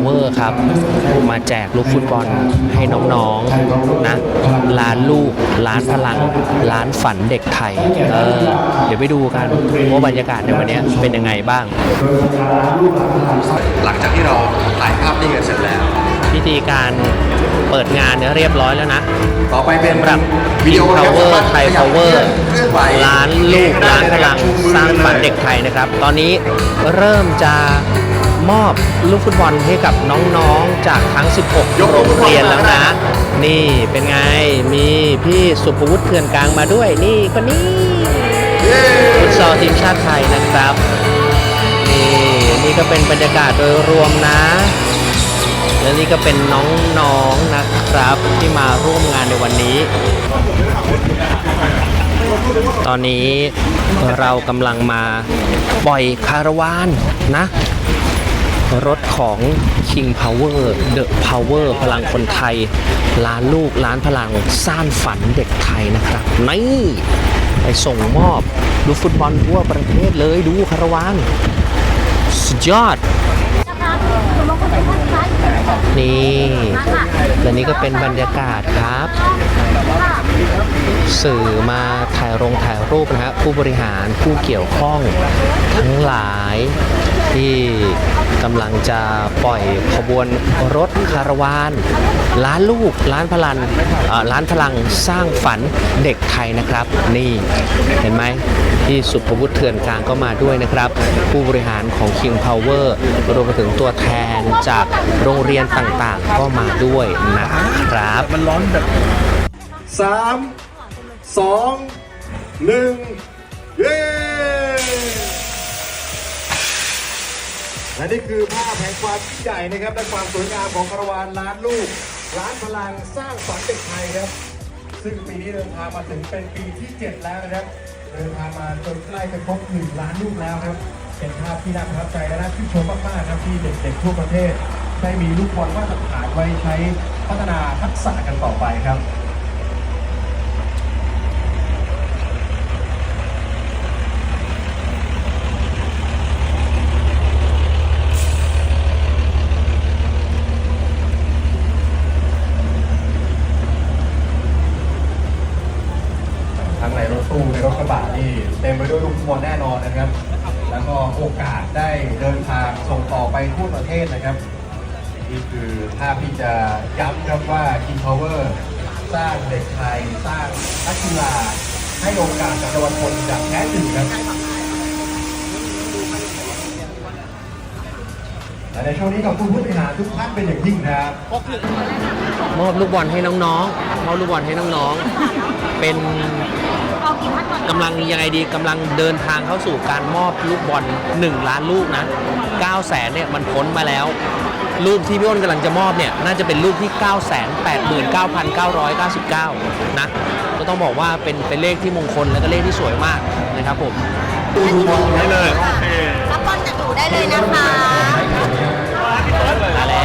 Power ครับ มาแจกลูกฟุตบอลให้น้องๆนะล้านลูกล้านพลังล้านฝันเด็กไทยเออเดี๋ยวไปดูกันว่าบรรยากาศในวันนี้เป็นยังไงบ้าง หลังจากที่เราถ่ายภาพนิ่งกันเสร็จแล้ว พิธีการเปิดงานเนี่ยเรียบร้อยแล้วนะ ต่อไปเป็นสำหรับวิดีโอ King Power ไทย Power เคลื่อนไหวล้านลูกล้านพลังสร้างฝันเด็กไทยนะครับ ตอนนี้เริ่มจะ มอบลูกฟุตบอลให้กับน้องๆ จากทั้ง 16 โรงเรียนแล้วนะ นี่เป็นไง มีพี่สุภวุฒิเถื่อนกลางมาด้วย นี่คนนี้ฟุตซอลทีมชาติไทยนะครับ นี่นี่ก็เป็นบรรยากาศโดยรวมนะ และนี่ก็เป็นน้องๆนะครับที่มาร่วมงานในวันนี้ ตอนนี้เรากำลังมาปล่อยคาราวานนะ รถของ King Power The Power พลังคนไทย ล้านลูกล้านพลังสร้างฝันเด็กไทยนะครับ นี่ไปส่งมอบดูฟุตบอลทั่วประเทศเลยดูคารวานสุดยอด นี่และนี่ก็เป็นบรรยากาศครับ สื่อมาถ่ายรงถ่ายรูปนะฮะผู้บริหารผู้เกี่ยวข้องทั้งหลายที่กำลังจะปล่อยขบวนรถคาราวานล้านลูกล้านพลังเอ่อล้านพลังสร้างฝันเด็กไทยนะครับ นี่เห็นไหมที่สุภวุฒิเถื่อนกลางก็มาด้วยนะครับ ผู้บริหารของ King Power รวมไปถึงตัวแทนจากโรงเรียนต่างๆ ก็มาด้วยนะครับ มันร้อนแบบสามสองหนึ่งเย้และนี่คือภาพแห่งความยิ่งใหญ่นะครับและความสวยงามของคาราวานล้านลูกล้านพลังสร้างฝันเด็กไทยครับ ซึ่งปีนี้เดินทางมาถึงเป็นปีที่ 7 แล้วนะครับ เดินทางมาจนใกล้จะครบ1ล้านลูกแล้วครับ เป็นภาพที่น่าประทับใจและน่าชื่นชมมากๆครับที่เด็กๆทั่วประเทศ ได้มีลูกบอลมาตรฐานไว้ใช้พัฒนาทักษะกันต่อไปครับทั้งในรถตู้ในรถกระบะนี่เต็มไปด้วยลูกบอลแน่นอนนะครับ แล้วก็โอกาสได้เดินทางส่งต่อไปทั่วประเทศนะครับ นี่คือภาพที่จะย้ำครับว่า King Power สร้างเด็กไทย สร้างนักกีฬาให้โอกาสกับเยาวชนจากแท้จริงครับ และในช่วงนี้ขอบคุณผู้บริหารทุกท่านเป็นอย่างยิ่งนะครับมอบลูกบอลให้น้องๆมอบลูกบอลให้น้องๆ เป็น กำลังยังไงดีกำลังเดินทางเข้าสู่การมอบลูกบอล1ล้านลูกนะ9แสนเนี่ยมันพ้นมาแล้วลูกที่พี่อ้นกำลังจะมอบเนี่ยน่าจะเป็นลูกที่ 9 8 9 9 9 9 นะก็ต้องบอกว่าเป็นเป็นเลขที่มงคลและก็เลขที่สวยมากนะครับผมนี้เลยรับบอลจากหนูได้เลยนะคะมาแล้ว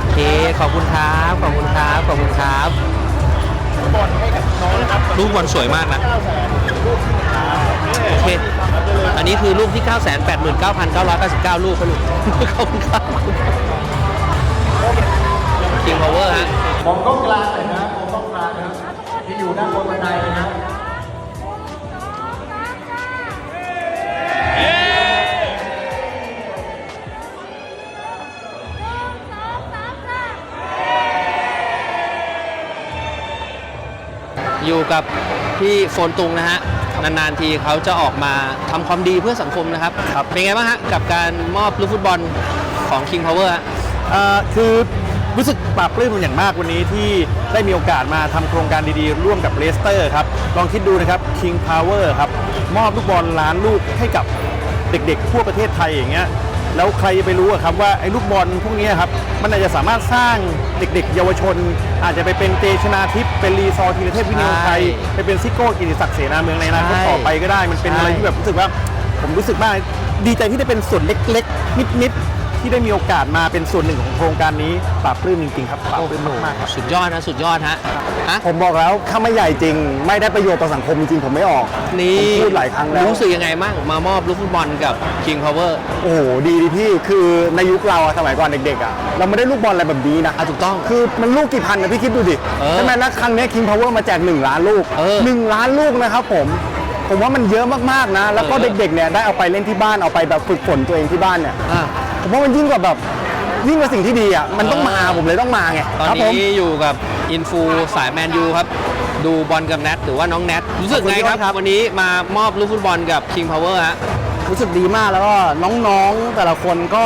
โอเคขอบคุณครับขอบคุณครับขอบคุณครับ ลูกบอลสวยมากนะ โอเค อันนี้คือลูกที่ 9 8 9 9 9 9 ลูกครับลูกขอบคุณครับคิงพาวเวอร์ฮะมองกล้องกลางหน่อยนะมองกล้องกลางนะครับที่อยู่ด้านบนบันไดนะ อยู่กับพี่โฟนตุงนะฮะนานๆทีเขาจะออกมาทำความดีเพื่อสังคมนะครับเป็นไงบ้างฮะกับการมอบลูกฟุตบอลของ King Power ฮะ เอ่อคือรู้สึกปลาบปลื้มเป็นอย่างมากวันนี้ที่ได้มีโอกาสมาทำโครงการดีๆ ร่วมกับเลสเตอร์ครับ ลองคิดดูนะครับ King Power ครับ มอบลูกบอลล้านลูกให้กับเด็กๆ ทั่วประเทศไทยอย่างเงี้ย แล้วใครจะไปรู้อะครับว่าไอ้ลูกบอลพวกเนี้ยครับมันอาจจะสามารถสร้างเด็ก ๆ เยาวชน อาจจะไปเป็นเตชนาทิพย์เป็นรีซอร์ทีรเทพวินิโอไทยใช่ไปเป็นซิโก้กิติศักดิ์เสนาเมืองในอนาคตใช่ต่อไปก็ได้มันเป็นอะไรที่แบบรู้สึกว่าผมรู้สึกว่าดีใจที่ได้เป็นส่วนเล็ก ๆ นิดๆ ที่ได้มีโอกาสมาเป็นส่วนหนึ่งของโครงการนี้ปลาบปลื้มจริงๆครับปลาบปลื้มมากๆครับ สุดยอดนะสุดยอดฮะอะผมบอกแล้วถ้าไม่ใหญ่จริง ไม่ได้ประโยชน์ต่อสังคมจริงๆผมไม่ออกนี่ผมพูดหลายครั้งแล้ว รู้สึกยังไงบ้างมามอบลูกฟุตบอลกับ King Power โอ้โหดีดีพี่คือในยุคเราอะสมัยก่อนเด็กๆอะเราไม่ได้ลูกบอลอะไรแบบนี้นะ อะถูกต้อง คือมันลูกกี่พันนะพี่คิดดูดิเออใช่ไหมแล้วครั้งเนี้คิงพาวเวอร์มาแจก1ล้านลูกเออหนึ่งล้านลูกนะครับผมผมว่ามันเยอะมากๆนะ แล้วก็เออเด็กๆเนี่ยได้เอาไปเล่นที่บ้านเอาไปแบบฝึกฝนตัวเองที่บ้านเนี่ยอะ ผมว่ามันยิ่งกว่าแบบยิ่งกว่าสิ่งที่ดีอะมันต้องมาผมเลยต้องมาไงตอนครับผม นี้อยู่กับอินฟูสายแมนยูครับ ดูบอลกับแนทหรือว่าน้องแนทรู้สึกไงครับ วันนี้มามอบลูกฟุตบอลกับ King Power ฮะ รู้สึกดีมากแล้วก็น้องๆแต่ละคนก็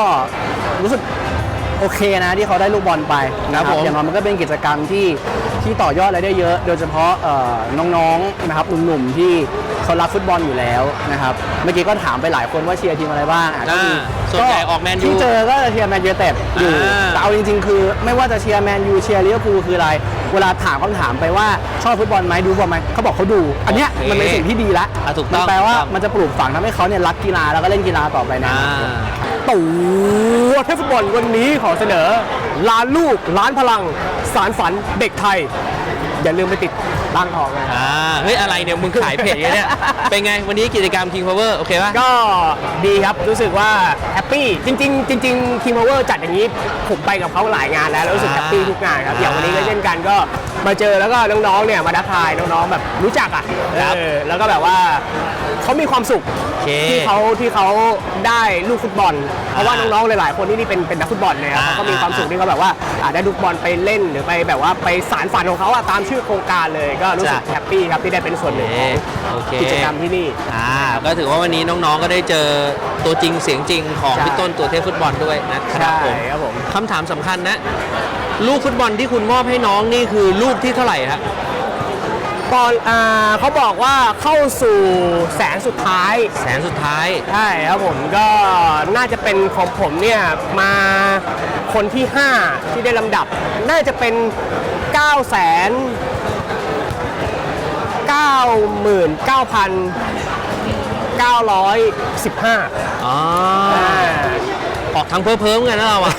รู้สึกโอเคนะที่เขาได้ลูกบอลไปนะคครัรับบผม อย่างน้อยมันก็เป็นกิจกรรมที่ที่ต่อยอดอะไรได้เยอะ โดยเฉพาะเอ่อน้องๆนะครับหนุ่มๆที่เขารักฟุตบอลอยู่แล้วนะครับเมื่อกี้ก็ถามไปหลายคนว่าเชียร์ทีมอะไรบ้างอะก็มีอ่า ส่วนใหญ่ออกแมนยูที่เจอก็จะเชียร์แมนยูเต็ดอยู่อ่า แต่เอาจริง ๆ คือไม่ว่าจะเชียร์แมนยูเชียร์ลิเวอร์พูลคืออะไร เวลาถามคำถามไปว่าชอบฟุตบอลไหมดูฟุตบอลไหมเขาบอกเขาดู อันเนี้ยโอเคมันเป็นสิ่งที่ดีละอะถูกต้องมันแปลว่าถูกต้อง มันจะปลูกฝังทำให้เขาเนี่ยรักกีฬาแล้วก็เล่นกีฬาต่อไปในออ่านาคตตัวเทพฟุตบอลวันนี้ขอเสนอ ล้านลูกล้านพลัง สารฝันเด็กไทย อย่าลืมไปติดตั้งทองนะอ่าเฮ้ยอะไรเนี่ยมึงขายเพจอย่างเนี่ยเป็นไงวันนี้กิจกรรม King Power โอเคป่ะ ก็ดีครับรู้สึกว่าแฮปปี้จริง ๆ จริงๆ King Power จัดอย่างนี้ผมไปกับเขาหลายงานแล้วแล้วรู้สึกอ่าแฮปปี้ทุกงานครับอย่างวันนี้ก็อ่าเช่นกันก็ มาเจอแล้วก็น้องๆเนี่ยมาทักทายน้องๆแบบรู้จักอะครับ เออแล้วก็แบบว่าเขามีความสุขโอเค ที่เขาที่เขาได้ลูกฟุตบอล เพราะว่าน้องๆหลายๆคนที่นี่เป็นเป็นนักฟุตบอลเนี่ยครับอ่า เขาก็มีความสุขที่เขาแบบว่าอ่าได้ลูกบอลไปเล่นหรือไปแบบว่าไปสารฝันของเขาอะตามชื่อโครงการเลยก็รู้สึกจ้ะแฮปปี้ครับที่ได้เป็นส่วนหนึ่งของโอเค กิจกรรมที่นี่ อ่าก็ถือว่าวันนี้น้องๆ ก็ได้เจอตัวจริงเสียงจริงของใช่ พี่ต้นตัวเทพฟุตบอลด้วยนะครับผมครับผม คำถามสำคัญนะ ลูกฟุตบอลที่คุณมอบให้น้องนี่คือลูกที่เท่าไหร่ฮะตอนอ่าเขาบอกว่าเข้าสู่แสนสุดท้าย แสนสุดท้าย ใช่ครับผมก็น่าจะเป็นของผมเนี่ยมาคนที่ 5 ที่ได้ลำดับ น่าจะเป็น9แสน99,915 อ๋อ ออกทางเพ้อๆเหมือนกันนะเราอะ